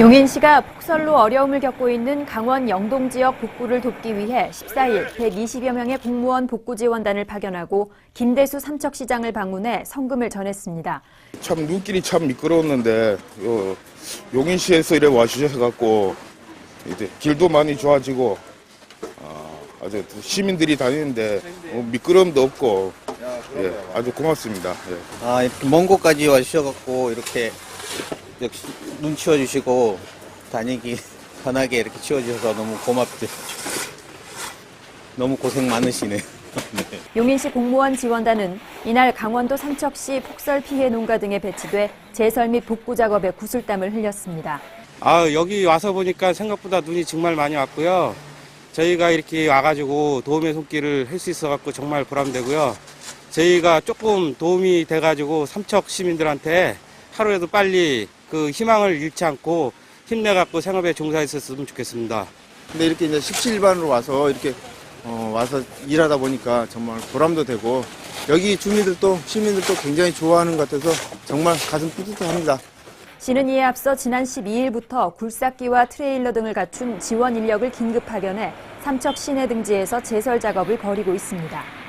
용인 시가 폭설로 어려움을 겪고 있는 강원 영동 지역 복구를 돕기 위해 14일 120여 명의 공무원 복구 지원단을 파견하고 김대수 삼척시장을 방문해 성금을 전했습니다. 참 눈길이 참 미끄러웠는데 요 용인시에서 이래 와주셔서 이제 길도 많이 좋아지고 아, 아주 시민들이 다니는데 뭐 미끄럼도 없고 예, 아주 고맙습니다. 예. 아, 이렇게 먼 곳까지 와주셔갖고, 이렇게, 역시 눈 치워주시고, 다니기 편하게 이렇게 치워주셔서 너무 고맙죠. 너무 고생 많으시네요. 네. 용인시 공무원 지원단은 이날 강원도 삼척시 폭설 피해 농가 등에 배치돼 제설 및 복구 작업에 구슬땀을 흘렸습니다. 아, 여기 와서 보니까 생각보다 눈이 정말 많이 왔고요. 저희가 이렇게 와가지고 도움의 손길을 할 수 있어갖고 정말 보람되고요. 저희가 조금 도움이 돼가지고 삼척 시민들한테 하루에도 빨리 그 희망을 잃지 않고 힘내갖고 생업에 종사했었으면 좋겠습니다. 근데 이렇게 이제 17일반으로 와서 이렇게 어, 와서 일하다 보니까 정말 보람도 되고 여기 주민들도 시민들도 굉장히 좋아하는 것 같아서 정말 가슴 뿌듯합니다. 시는 이에 앞서 지난 12일부터 굴삭기와 트레일러 등을 갖춘 지원 인력을 긴급 파견해 삼척 시내 등지에서 제설 작업을 벌이고 있습니다.